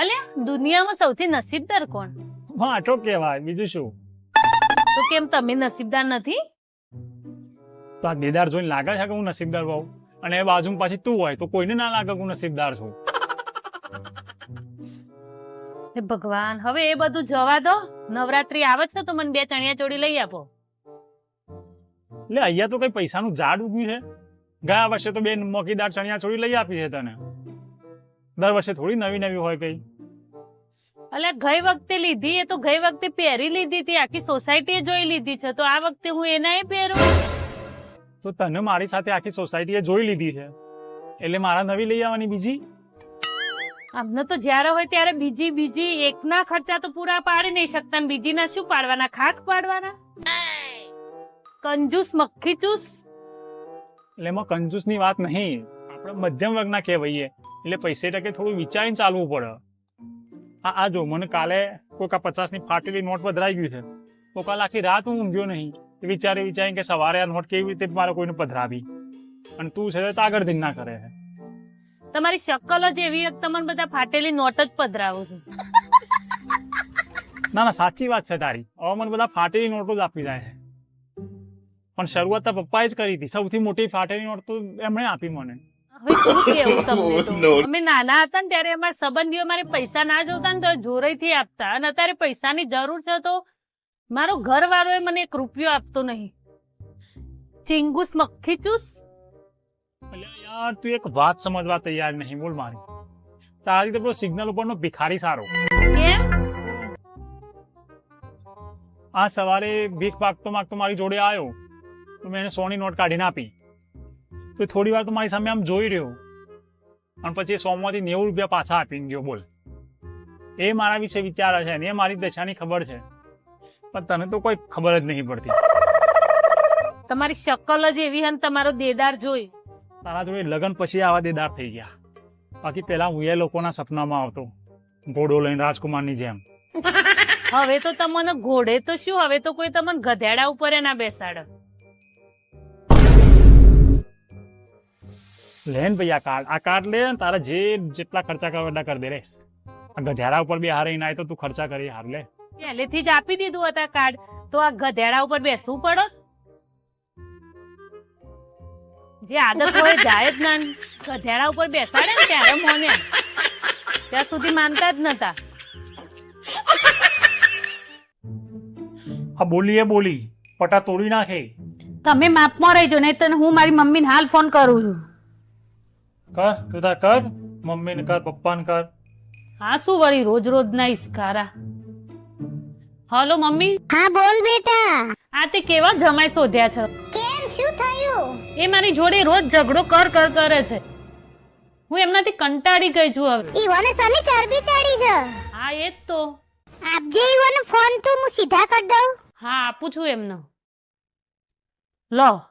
અલ્યા દુનિયામાં સૌથી નસીબદાર કોણ? વાંટો કહેવાય. બીજું શું? તો કેમ તમે નસીબદાર નથી? તો આ દેદાર જોઈને લાગે છે કે હું નસીબદાર હોઉં? અને એ બાજુમાં પાછી તું હોય તો કોઈને ના લાગે કે હું નસીબદાર છું? હે ભગવાન હવે એ બધું જવા દો. નવરાત્રી આવે છે તો મને બે ચણિયા ચોળી લઈ આપો. એટલે અહીંયા તો કઈ પૈસાનું ઝાડ ઉગ્યું છે? ગયા વર્ષે તો બે મોકીદાર ચણિયા ચોળી લઈ આપી છે તને. દર વર્ષે થોડી નવી નવી હોય કઈ. અલે ગઈ વખતે લીધી એ તો ગઈ વખતે પહેરી લીધી હતી આખી સોસાયટીએ જોઈ લીધી છે તો આ વખતે હું એના પહેરું? તો તને મારી સાથે આખી સોસાયટીએ જોઈ લીધી છે. એટલે મારા નવી લઈ આવવાની બીજી? અમને તો જ્યારે હોય ત્યારે બીજી બીજી એકના ખર્ચા તો પૂરા પાડી નહીં શકતા ને બીજીના શું પાડવાના ખાક પાડવાના? કંજૂસ મક્ખી ચૂસ એટલે એમાં કંજૂસની વાત નહીં. આપણે મધ્યમ વર્ગના કહેવાઈએ. એટલે પૈસે ટકે થોડું વિચારીને ચાલવું પડે. હા આ જો મને કાલે કોઈક આ પચાસની ફાટેલી નોટ પધરાઈ ગયું છે. તો કાલે આખી રાત હું ઊંઘ્યો નહીં. વિચારી વિચારે કે સવારે આ નોટ કેવી રીતે મારે કોઈને પધરાવી. અને તું છે તો આગળ દિન ના કરે છે. તમારી શક્કલ જ એવી એક તમને બધા ફાટેલી નોટ જ પધરાવો છો. ના ના સાચી વાત છે તારી. હવે મને બધા ફાટેલી નોટો જ આપી જાય છે. પણ શરૂઆત તો પપ્પાએ જ કરી હતી. સૌથી મોટી ફાટેલી નોટ તો એમણે આપી મને. હવે શું કેવું તમને તો? અમે નાના હતા ને ત્યારે અમારા સંબંધીઓ મારે પૈસા ના જોતા ને તો જોરેથી આપતા. અને અત્યારે પૈસાની જરૂર છે તો મારો ઘરવાળો એ મને એક રૂપિયો આપતો નહીં. ચિંગુસ મક્ખી ચૂસ. યાર તું એક વાત સમજવા તૈયાર નહીં બોલ મારી. તારી તો પેલો સિગ્નલ ઉપરનો ભિખારી સારો. કેમ? આ સવારે ભીખ માગતો માગતો મારી જોડે આવ્યો તો મેં એને સોની નોટ કાઢીને આપી. તો થોડી વાર તો મારી સામે આમ જોઈ રહ્યો. અને પછી સોમાંથી નેવું રૂપિયા પાછા આપીને ગયો બોલ. એ મારા વિશે વિચારે છે ને એ મારી દશાની ખબર છે. પણ તને તો કોઈ ખબર જ નહીં પડતી. તમારી શકલ જ એવી હન તમારો દેદાર જોઈ. તારા જોડે લગ્ન પછી આવા દેદાર થઈ ગયા. બાકી પેલા હું એ લોકોના સપનામાં આવતો. ઘોડો લઈને રાજકુમારની જેમ. હવે તો તમને ઘોડે તો શું? હવે તો કોઈ તમને ગધેડા ઉપર ના બેસાડે. લે ને ભાઈ આ કાર્ડ આ કાર્ડ લે તારા જે જેટલા ખર્ચા કરવા એટલા કરી દે રે આ ગધેડા ઉપર બી હારે ના તો તું ખર્ચા કરી હાર લે. પહેલેથી જ આપી દીધું હતા કાર્ડ. તો આ ગધેડા ઉપર બેસવું પડો? જે આદત હોય જાય જ ના. ગધેડા ઉપર બેસાડે ને ત્યારે મોને. ત્યાં સુધી માનતા જ નતા. આ બોલી એ બોલી. પટા તોડી નાખે. તમે માપમાં રહેજો નહીં તો હું મારી મમ્મીને હાલ ફોન કરું છું. કર તું તાર કર મમ્મીને કર પપ્પાને કર. હા શું વળી રોજ રોજ ના ઈસ્કારા. Hello mummy. હા બોલ બેટા. આ તે કેવા જમાઈ શોધ્યા છે? કેમ શું થયું? એ મારી જોડે રોજ ઝઘડો કર કર કરે છે. હું એમનાથી કંટાળી ગઈ છું હવે. ઈવોને સની ચરબી ચડી છે. હા એ જ તો. આપજે ઈવોને ફોન તો હું સીધા કરી દઉં. હા આપું છું એમને. લો.